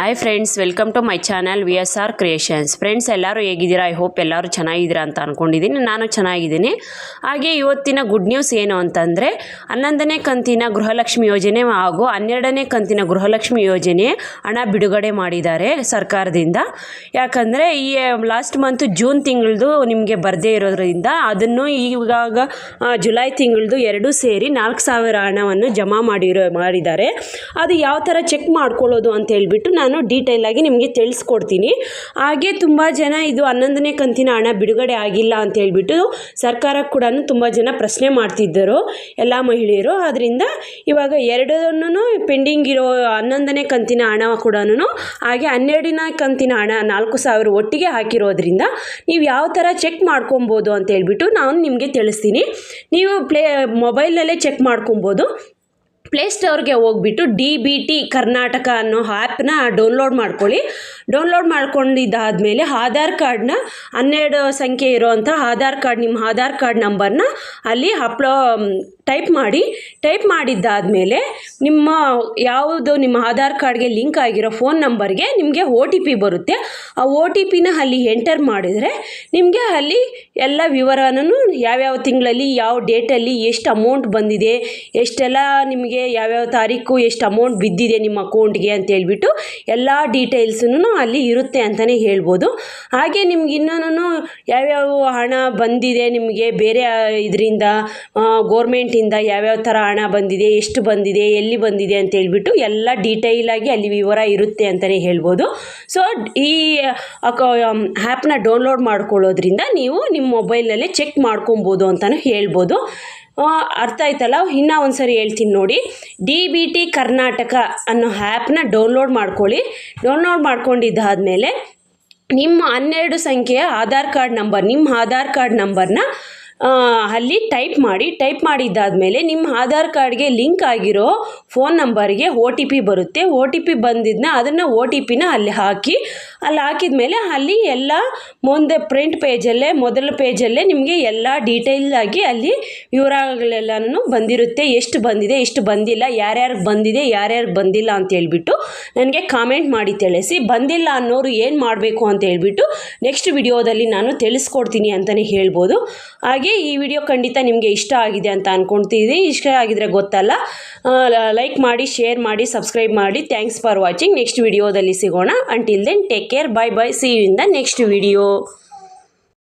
Hi friends welcome to my channel V S R creations friends ಎಲ್ಲರೂ ಹೇಗಿದ್ದೀರಾ? I hope ಎಲ್ಲರೂ ಚೆನ್ನಾಗಿದ್ದೀರಾ ಅಂತ ಅಂದ್ಕೊಂಡಿದ್ದೀನಿ ನಾನು ಚೆನ್ನಾಗಿದ್ದೀನಿ. ಹಾಗೆ ಇವತ್ತಿನ ಗುಡ್ ನ್ಯೂಸ್ ಏನು ಅಂತಂದರೆ, ಹನ್ನೊಂದನೇ ಕಂತಿನ ಗೃಹಲಕ್ಷ್ಮಿ ಯೋಜನೆ ಹಾಗೂ ಹನ್ನೆರಡನೇ ಕಂತಿನ ಗೃಹಲಕ್ಷ್ಮಿ ಯೋಜನೆ ಹಣ ಬಿಡುಗಡೆ ಮಾಡಿದ್ದಾರೆ ಸರ್ಕಾರದಿಂದ. ಯಾಕಂದರೆ, ಈ ಲಾಸ್ಟ್ ಮಂತ್ ಜೂನ್ ತಿಂಗಳದು ನಿಮಗೆ ಬರದೇ ಇರೋದ್ರಿಂದ ಅದನ್ನು ಇವಾಗ ಜುಲೈ ತಿಂಗಳದು ಎರಡೂ ಸೇರಿ ನಾಲ್ಕು ಸಾವಿರ ಹಣವನ್ನು ಜಮಾ ಮಾಡಿರೋ, ಮಾಡಿದ್ದಾರೆ. ಅದು ಯಾವ ಥರ ಚೆಕ್ ಮಾಡ್ಕೊಳ್ಳೋದು ಅಂತ ಹೇಳ್ಬಿಟ್ಟು ನಾನು ಡೀಟೇಲಾಗಿ ನಿಮಗೆ ತಿಳಿಸ್ಕೊಡ್ತೀನಿ. ಹಾಗೆ ತುಂಬ ಜನ ಇದು ಹನ್ನೊಂದನೇ ಕಂತಿನ ಹಣ ಬಿಡುಗಡೆ ಆಗಿಲ್ಲ ಅಂತ ಹೇಳಿಬಿಟ್ಟು ಸರ್ಕಾರ ಕೂಡ ತುಂಬ ಜನ ಪ್ರಶ್ನೆ ಮಾಡ್ತಿದ್ದರು ಎಲ್ಲ ಮಹಿಳೆಯರು. ಆದ್ದರಿಂದ ಇವಾಗ ಎರಡನ್ನೂ ಪೆಂಡಿಂಗ್ ಇರೋ ಹನ್ನೊಂದನೇ ಕಂತಿನ ಹಣ ಕೂಡ ಹಾಗೆ ಹನ್ನೆರಡನೇ ಕಂತಿನ ಹಣ ನಾಲ್ಕು ಸಾವಿರ ಒಟ್ಟಿಗೆ ಹಾಕಿರೋದ್ರಿಂದ ನೀವು ಯಾವ ಥರ ಚೆಕ್ ಮಾಡ್ಕೊಬೋದು ಅಂತ ಹೇಳಿಬಿಟ್ಟು ನಾನು ನಿಮಗೆ ತಿಳಿಸ್ತೀನಿ. ನೀವು ಪ್ಲೇ ಮೊಬೈಲ್ನಲ್ಲೇ ಚೆಕ್ ಮಾಡ್ಕೊಬೋದು. ಪ್ಲೇಸ್ಟೋರ್ಗೆ ಹೋಗ್ಬಿಟ್ಟು ಡಿ ಬಿ ಟಿ ಕರ್ನಾಟಕ ಅನ್ನೋ ಆ್ಯಪ್ನ ಡೌನ್ಲೋಡ್ ಮಾಡ್ಕೊಳ್ಳಿ. ಡೌನ್ಲೋಡ್ ಮಾಡ್ಕೊಂಡಿದ್ದಾದಮೇಲೆ ಆಧಾರ್ ಕಾರ್ಡ್ನ ಹನ್ನೆರಡು ಸಂಖ್ಯೆ ಇರೋವಂಥ ಆಧಾರ್ ಕಾರ್ಡ್ ನಿಮ್ಮ ಆಧಾರ್ ಕಾರ್ಡ್ ನಂಬರ್ನ ಅಲ್ಲಿ ಅಪ್ಲೋ ಟೈಪ್ ಮಾಡಿ. ಟೈಪ್ ಮಾಡಿದ್ದಾದಮೇಲೆ ನಿಮ್ಮ ಯಾವುದು ನಿಮ್ಮ ಆಧಾರ್ ಕಾರ್ಡ್ಗೆ ಲಿಂಕ್ ಆಗಿರೋ ಫೋನ್ ನಂಬರ್ಗೆ ನಿಮಗೆ ಒ ಟಿ ಪಿ ಬರುತ್ತೆ. ಆ ಒ ಟಿ ಪಿನ ಅಲ್ಲಿ ಎಂಟರ್ ಮಾಡಿದರೆ ನಿಮಗೆ ಅಲ್ಲಿ ಎಲ್ಲ ವಿವರನೂ ಯಾವ್ಯಾವ ತಿಂಗಳಲ್ಲಿ, ಯಾವ ಡೇಟಲ್ಲಿ ಎಷ್ಟು ಅಮೌಂಟ್ ಬಂದಿದೆ, ಎಷ್ಟೆಲ್ಲ ನಿಮಗೆ ಯಾವ್ಯಾವ ತಾರೀಕು ಎಷ್ಟು ಅಮೌಂಟ್ ಬಿದ್ದಿದೆ ನಿಮ್ಮ ಅಕೌಂಟ್ಗೆ ಅಂತ ಹೇಳ್ಬಿಟ್ಟು ಎಲ್ಲ ಡೀಟೇಲ್ಸನ್ನು ಅಲ್ಲಿ ಇರುತ್ತೆ ಅಂತಲೇ ಹೇಳ್ಬೋದು. ಹಾಗೆ ನಿಮ್ಗೆ ಇನ್ನೂ ಯಾವ್ಯಾವ ಹಣ ಬಂದಿದೆ ನಿಮಗೆ ಬೇರೆ ಇದರಿಂದ ಗೋರ್ಮೆಂಟಿಂದ ಯಾವ್ಯಾವ ಥರ ಹಣ ಬಂದಿದೆ, ಎಷ್ಟು ಬಂದಿದೆ, ಎಲ್ಲಿ ಬಂದಿದೆ ಅಂತ ಹೇಳ್ಬಿಟ್ಟು ಎಲ್ಲ ಡೀಟೈಲಾಗಿ ಅಲ್ಲಿ ವಿವರ ಇರುತ್ತೆ ಅಂತಲೇ ಹೇಳ್ಬೋದು. ಸೊ ಈ ಆ್ಯಪ್ನ ಡೌನ್ಲೋಡ್ ಮಾಡ್ಕೊಳ್ಳೋದ್ರಿಂದ ನೀವು ನಿಮ್ಮ ಮೊಬೈಲಲ್ಲೇ ಚೆಕ್ ಮಾಡ್ಕೊಬೋದು ಅಂತಲೂ ಹೇಳ್ಬೋದು. ಅರ್ಥ ಆಯ್ತಲ್ಲ? ಇನ್ನೂ ಒಂದು ಸರಿ ಹೇಳ್ತೀನಿ ನೋಡಿ. ಡಿ ಬಿ ಟಿ ಕರ್ನಾಟಕ ಅನ್ನೋ ಆ್ಯಪ್ನ ಡೌನ್ಲೋಡ್ ಮಾಡ್ಕೊಳ್ಳಿ. ಡೌನ್ಲೋಡ್ ಮಾಡ್ಕೊಂಡಿದ್ದಾದಮೇಲೆ ನಿಮ್ಮ ಹನ್ನೆರಡು ಸಂಖ್ಯೆಯ ಆಧಾರ್ ಕಾರ್ಡ್ ನಂಬರ್ ನಿಮ್ಮ ಆಧಾರ್ ಕಾರ್ಡ್ ನಂಬರ್ನ ಅಲ್ಲಿ ಟೈಪ್ ಮಾಡಿ, ಟೈಪ್ ಮಾಡಿದ್ದಾದಮೇಲೆ ನಿಮ್ಮ ಆಧಾರ್ ಕಾರ್ಡ್ಗೆ ಲಿಂಕ್ ಆಗಿರೋ ಫೋನ್ ನಂಬರ್ಗೆ ಒ ಟಿ ಪಿ ಬರುತ್ತೆ. ಒ ಟಿ ಪಿ ಬಂದಿದ್ದನ್ನ ಅದನ್ನು ಒ ಟಿ ಪಿನ ಅಲ್ಲಿ ಹಾಕಿ, ಅಲ್ಲಿ ಹಾಕಿದ ಮೇಲೆ ಅಲ್ಲಿ ಎಲ್ಲ ಮುಂದೆ ಪ್ರಿಂಟ್ ಪೇಜಲ್ಲೇ, ಮೊದಲ ಪೇಜಲ್ಲೇ ನಿಮಗೆ ಎಲ್ಲ ಡೀಟೇಲ್ ಆಗಿ ಅಲ್ಲಿ ವಿವರಗಳೆಲ್ಲನೂ ಬಂದಿರುತ್ತೆ. ಎಷ್ಟು ಬಂದಿದೆ ಎಷ್ಟು ಬಂದಿಲ್ಲ ಯಾರ್ಯಾರಿಗೆ ಬಂದಿದೆ ಯಾರ್ಯಾರಿಗೆ ಬಂದಿಲ್ಲ ಅಂತ ಹೇಳ್ಬಿಟ್ಟು ನನಗೆ ಕಾಮೆಂಟ್ ಮಾಡಿ ತಿಳಿಸಿ. ಬಂದಿಲ್ಲ ಅನ್ನೋರು ಏನು ಮಾಡಬೇಕು ಅಂತ ಹೇಳ್ಬಿಟ್ಟು ನೆಕ್ಸ್ಟ್ ವಿಡಿಯೋದಲ್ಲಿ ನಾನು ತಿಳಿಸ್ಕೊಡ್ತೀನಿ ಅಂತಲೇ ಹೇಳ್ಬೋದು. ಹಾಗೆ ಈ ವಿಡಿಯೋ ಖಂಡಿತ ನಿಮಗೆ ಇಷ್ಟ ಆಗಿದೆ ಅಂತ ಅಂದ್ಕೊಳ್ತೀವಿ ಇಷ್ಟ ಆಗಿದ್ರೆ ಗೊತ್ತಲ್ಲ. ಲೈಕ್ ಮಾಡಿ ಶೇರ್ ಮಾಡಿ ಸಬ್ಸ್ಕ್ರೈಬ್ ಮಾಡಿ. ಥ್ಯಾಂಕ್ಸ್ ಫಾರ್ ವಾಚಿಂಗ್ ನೆಕ್ಸ್ಟ್ ವಿಡಿಯೋದಲ್ಲಿ ಸಿಗೋಣ. Until then take care bye bye see you in the next video